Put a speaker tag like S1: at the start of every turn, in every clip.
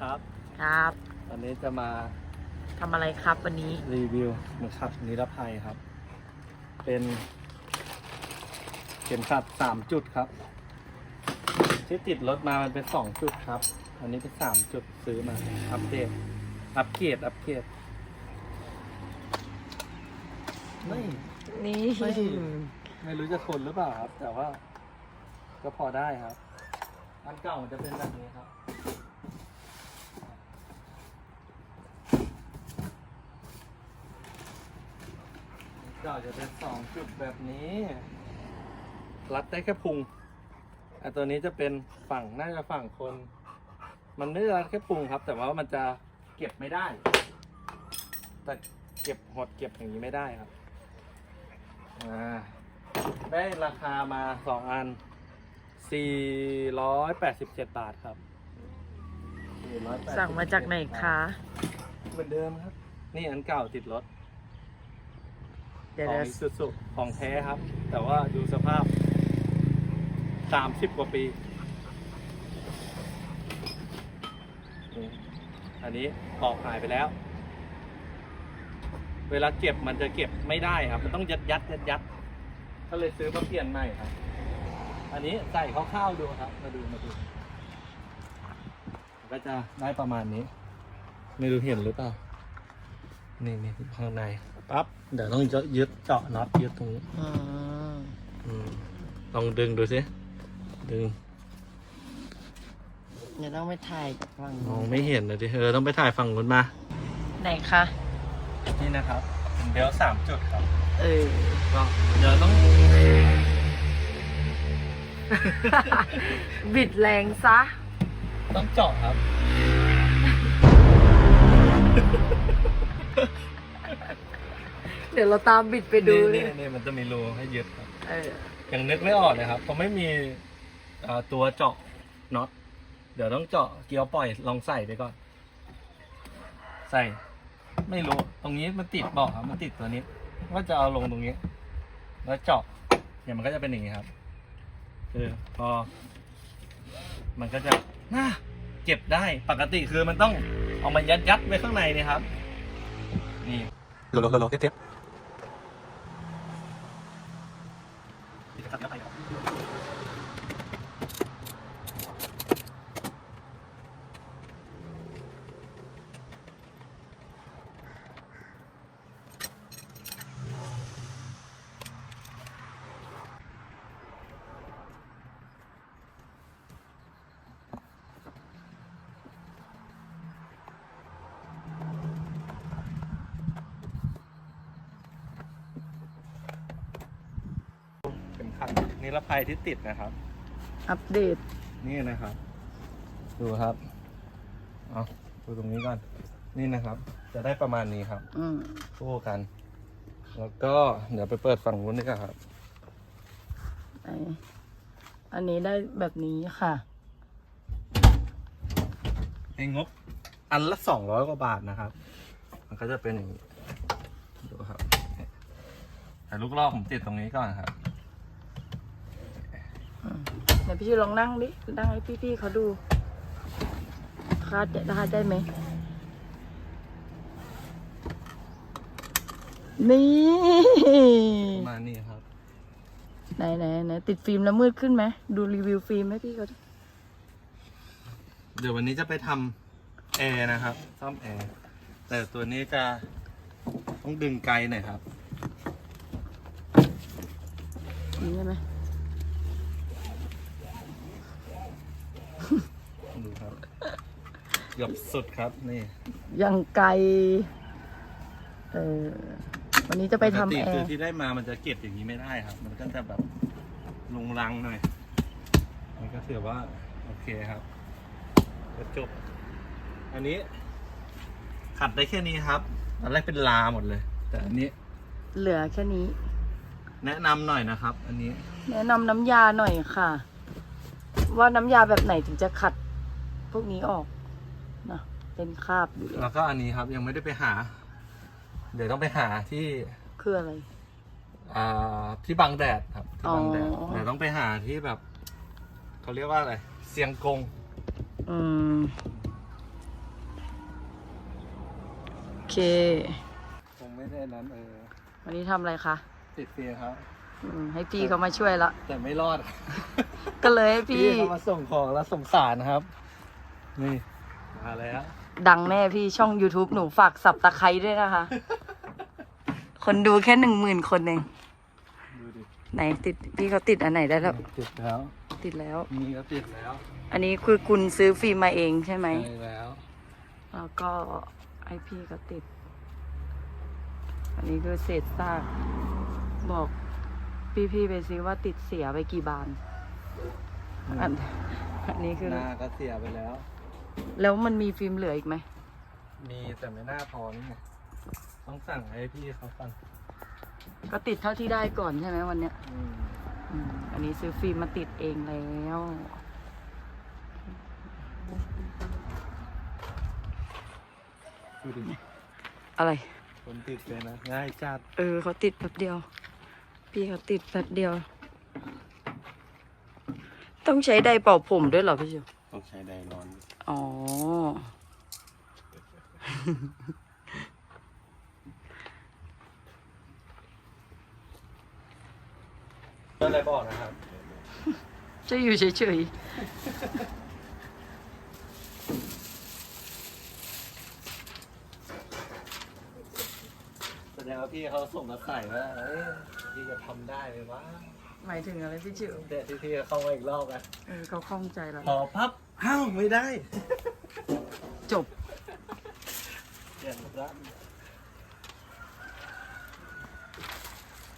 S1: ครับ
S2: ครับ
S1: วันนี้จะมา
S2: ทำอะไรครับวันนี้
S1: รีวิวเข็มขัดนิรภัยครับ เป็นเข็มขัดสามจุดครับ ที่ติดรถมามันเป็นสองจุดครับ อันนี้เป็นสามจุดซื้อมาอัปเดตอัปเกรดอัปเกรดไม่
S2: นี่
S1: ไม่ไม่รู้จะทนหรือเปล่าครับ แต่ว่าก็พอได้ครับอันเก่ามันจะเป็นแบบนี้ครับ ก็จะเป็นสองจุดแบบนี้ รัดได้แค่พุงไอันตัวนี้จะเป็นฝั่งน่าจะฝั่งคน มันไม่ได้รัดแค่พุงครับ แต่ว่ามันจะเก็บไม่ได้ แต่เก็บหดเก็บอย่างนี้ไม่ได้ครับอ่าได้ราคามาสองอัน 487 บาทครับ487
S2: สั่งมาจากไหนคะ
S1: เหมือนเดิมครับ นี่อันเก่าติดรถ
S2: เดี๋ยว
S1: ของ
S2: เดี๋ยว
S1: อีซูซุของแท้ครับ แต่ว่าดูสภาพ30กว่าปีนี่อันนี้ปอกหายไปแล้ว เวลาเก็บมันจะเก็บไม่ได้ครับ มันต้องยัดยัดยัดยัดก็เลยซื้อมาเปลี่ยนใหม่ครับ อันนี้ใส่คร่าวๆดูครับ มาดูมาดู ก็จะได้ประมาณนี้ ไม่รู้เห็นหรือเปล่า นี่นี่ข้างใน ปั๊บเดี๋ยวต้องยึดเจาะน็อตยึดตรงนี้
S2: อืม
S1: อืมลองดึงดูสิดึง
S2: เดี๋ยวต้องไปถ่ายจากฝั่ง
S1: มองไม่เห็นเลยดิเออต้องไปถ่ายฝั่งนู้นมา
S2: ไหนคะ
S1: นี่นะครับเป็นเบลสามจุดครับ
S2: เออ
S1: ก็เดี๋ยวต้อง
S2: บิดแรงซะ
S1: ต้องเจาะครับ
S2: เดี๋ยวเราตามบิดไปดู
S1: นี่นี่นี่มันจะมีรูให้ยึดครับ
S2: เออ
S1: ยังนึกไม่ออกเลยครับเพราะไม่มีอ่าตัวเจาะน็อตเดี๋ยวต้องเจาะเกียวปล่อยลองใส่ไปก่อน ใส่ ไม่รู้ ตรงนี้มันติดเบอกครับมันติดตัวนี้ ว่าจะเอาลงตรงนี้ แล้วเจาะเนี่ยมันก็จะเป็นอย่างนี้ครับ คือพอ มันก็จะน่าเก็บได้ปกติคือมันต้องเอามายัดยัดๆไว้ข้างในเนยครับ นี่โลโลโลโลเทียบเข็มขัด นิรภัยที่ติดนะครับ
S2: อัปเดต
S1: นี่นะครับ ดูครับเอาดูตรงนี้ก่อนนี่นะครับ จะได้ประมาณนี้ครับ
S2: อืม
S1: คู่กัน แล้วก็เดี๋ยวไปเปิดฝั่งนู้นดีกว่าครับ
S2: ไหนอันนี้ได้แบบนี้ค่ะ
S1: ในงบอันละสองร้อยกว่าบาทนะครับ มันก็จะเป็นอย่างนี้ ดูครับแต่ลูกลอกผมติดตรงนี้ก่อนครับ
S2: เดี๋ยวพี่ลองนั่งดิ นั่งให้พี่ๆเขาดูคาดได้ได้ไหม นี่
S1: ประมาณนี้ครับ
S2: ไหนไหนไหนติดฟิล์มแล้วมืดขึ้นไหม ดูรีวิวฟิล์มให้พี่เขาดิ
S1: เดี๋ยววันนี้จะไปทำแอร์นะครับ ซ่อมแอร์ แต่ตัวนี้จะต้องดึงไกลหน่อยครับ
S2: นี่ใช่ไหม
S1: ดูครับ เกือบสุดครับนี่
S2: ยังไกลเออวันนี้จะไปทำ
S1: ปกติ
S2: แอ
S1: คือ
S2: ร์
S1: ที่ได้มามันจะเก็บอย่างนี้ไม่ได้ครับ มันก็จะแบบลุงลังหน่อยนี่ก็ถือว่าโอเคครับก็จบ อันนี้ ขัดได้แค่นี้ครับตอนแรกเป็นลาหมดเลย แต่อันนี้
S2: เหลือแค่นี้
S1: แนะนำหน่อยนะครับ อันนี้
S2: แนะนำน้ำยาหน่อยค่ะ ว่าน้ำยาแบบไหนถึงจะขัดพวกนี้ออก นะเป็นคราบอยู่เลย
S1: แล้วก็อันนี้ครับยังไม่ได้ไปหา เดี๋ยวต้องไปหาที่
S2: คืออะไร
S1: อ่าที่บังแดดครับที่บังแดด
S2: อ๋อ
S1: เดี๋ยวต้องไปหาที่แบบเขาเรียกว่าอะไรเซียงกง
S2: อืม
S1: คงไม่ได้นั้นเออ
S2: วันนี้ทำอะไรคะ
S1: ติดเฟียครับ
S2: อืมให้พี่เขามาช่วยละ
S1: แต่ไม่รอด
S2: ก็เลยให้
S1: พี่
S2: พี่
S1: เขามาส่งของแล้วสงสารนะครับ นี่ มาแล้ว
S2: ดังแน่พี่ช่อง YouTube หนูฝากสับตะไคร้ด้วยนะคะ คนดูแค่หนึ่งหมื่นคนเอง
S1: ดูดิ
S2: ไหนติดพี่เขาติดอันไหนได้แล้ว
S1: ติดแล้ว
S2: ติดแล้ว
S1: นี่ก็ติดแล้ว
S2: อันนี้คือคุณซื้อฟิล์มมาเองใช่ไหม
S1: ใช่แล้ว
S2: แล้วก็ไอพี่ก็ติด อันนี้คือเศษซาก บอกพี่ๆไปซิว่าติดเสียไปกี่บานอันอันนี้คือ
S1: หน้าก็เสียไปแล้ว
S2: แล้วมันมีฟิล์มเหลืออีกไหม
S1: มีแต่ไม่น่าพอนี่ไงต้องสั่งให้พี่เขาฟัน
S2: ก็ติดเท่าที่ได้ก่อนใช่ไหมวันเนี้ย
S1: อืม
S2: อืมอันนี้ซื้อฟิล์มมาติดเองแล้ว
S1: ดูดิ
S2: อะไร
S1: คนติดเลยนะ ง่ายจัด
S2: เออเขาติดแป๊บเดียว พี่เขาติดแป๊บเดียว ต้องใช้ไดร์เป่าผมด้วยเหรอพี่ชู
S3: ต้องใช้ไดร้อน
S2: อ๋อ
S1: ก็เลยบอกนะครับ
S2: จะอยู่เฉย
S1: แสดงว่าพี่เขาส่งมาใส่ว่าเอ้ยพี่จะทำได้ไหมวะ
S2: ๆหมายถึงอะไรพี่ชิว
S1: เดี๋ยวที่พี่เข้ามาอีกรอบนะ
S2: เออเขาคล่องใจแล้ว
S1: พอพับห้าวไม่ได้
S2: จบ
S1: เดี๋ยวละ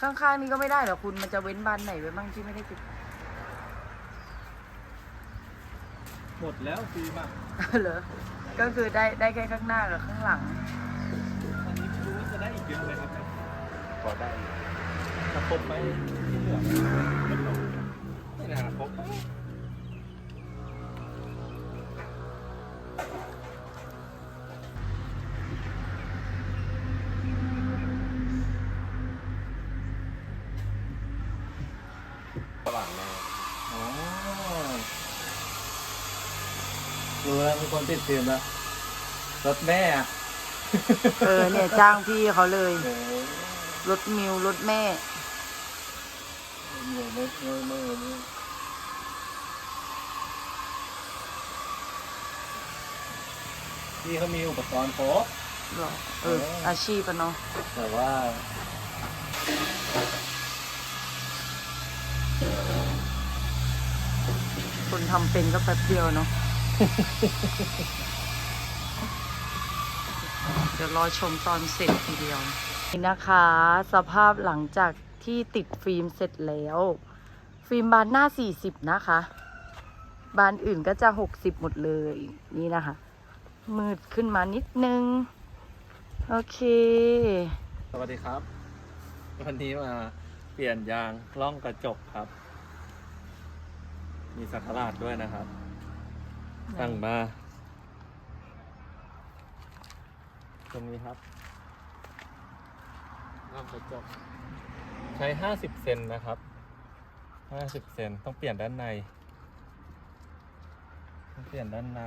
S2: ข้างๆนี่ก็ไม่ได้เหรอคุณมันจะเว้นบานไหนไว้บ้างที่ไม่ได้ติด
S1: หมดแล้วฟิล์มอะ
S2: เหรอ ก็คือได้ได้แค่ข้างหน้ากับข้างหลัง
S1: อันนี้ไม่รู้ว่าจะได้อีกเยอะเลยครับเนี่ย
S3: พอได้อยู่
S1: ถ้าครบไหมที่เหลือ คนติดฟิล์มแล้วรถแม่อะ
S2: เออเนี่ยจ้างพี่เขาเลย
S1: เออ
S2: รถมิวรถแม่
S1: เหนื่อยเลยเหนื่อยเหนื่อยเหนื่อยพี่เขามีอุปกรณ์ครบ
S2: หรอเออ อาชีพอะเนาะ
S1: แต่ว่า
S2: คนทำเป็นก็แป๊บเดียวเนาะ เดี๋ยวรอชมตอนเสร็จทีเดียว นี่นะคะ สภาพหลังจากที่ติดฟิล์มเสร็จแล้ว ฟิล์มบานหน้า 40 นะคะ บานอื่นก็จะ 60 หมดเลย นี่นะคะ มืดขึ้นมานิดนึง โอเค
S1: สวัสดีครับ วันนี้มาเปลี่ยนยางล่องกระจกครับ มีสักราดด้วยนะครับ สั่งมาตรงนี้ครับล่องกระจกใช้ห้าสิบเซนนะครับห้าสิบเซนต้องเปลี่ยนด้านใน ต้องเปลี่ยนด้านใน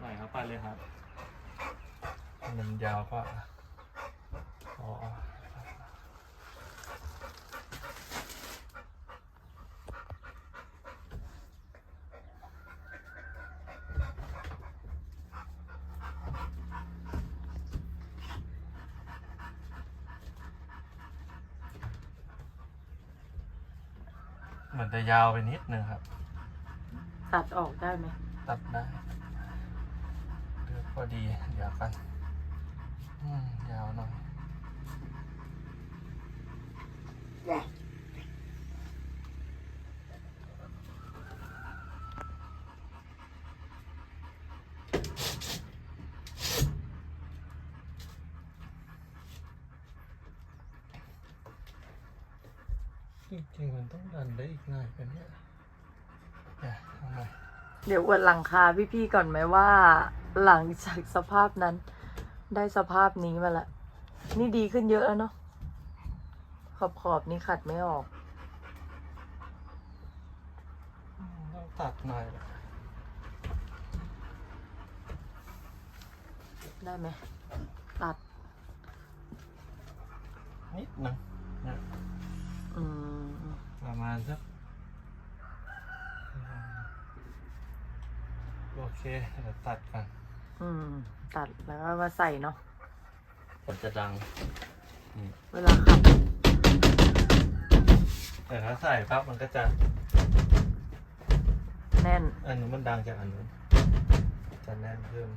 S1: ไหนครับไปเลยครับ มันยาวกว่าอ๋อเหมือนจะยาวไปนิดนึงครับ
S2: ตัดออกได้ไหม
S1: ตัดได้เลือกพอดี เดี๋ยวกันอืม ยาวหน่อยจริงๆมันต้องดันได้อีกหน่อยเป็นเนี่ยเนี่ยทำไม
S2: เดี๋ยวอวดหลังคาพี่ๆก่อนไหมว่า หลังจากสภาพนั้น ได้สภาพนี้มาละ นี่ดีขึ้นเยอะแล้วเนาะ ขอบขอบๆนี่ขัดไม่ออก
S1: ต้องตัดหน่อย
S2: ได้ไหม ตัด
S1: นิดนึงนะ
S2: อืม
S1: ประมาณสักโอเคเดี๋ยวตัดกัน
S2: อืม ตัดแล้วก็มาใส่เนาะ
S1: ผมจะดัง
S2: เวลาขัด
S1: แต่ถ้าใส่ปั๊บมันก็จะ
S2: แน่น
S1: อันนู้นมันดังจากอันนู้นจะแน่นขึ้น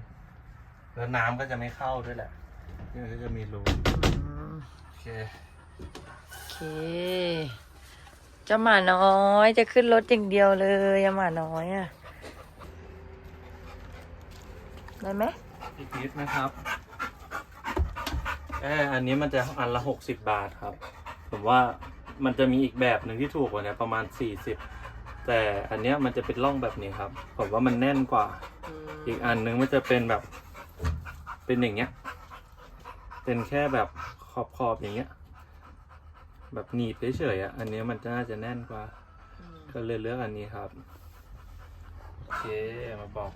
S1: แล้วน้ำก็จะไม่เข้าด้วยแหละนี่มันก็จะมีรู
S2: อืม
S1: โอเค
S2: โอเค เจ้าหมาน้อยจะขึ้นรถอย่างเดียวเลยอะหมาน้อยอะ ได้ไหม
S1: อีกนิดนะครับเอออันนี้มันจะอันละหกสิบบาทครับ ผมว่ามันจะมีอีกแบบหนึ่งที่ถูกกว่าเนี้ประมาณสี่สิบแต่อันเนี้ยมันจะเป็นร่องแบบนี้ครับ ผมว่ามันแน่นกว่า อีกอันนึงมันจะเป็นแบบ เป็นอย่างเงี้ย เป็นแค่แบบขอบขอบๆอย่างเงี้ย แบบหนีบเฉยๆอะ อันเนี้ยมันน่าจะแน่นกว่า ก็เลยเลือกอันนี้ครับ โอเค มาบอก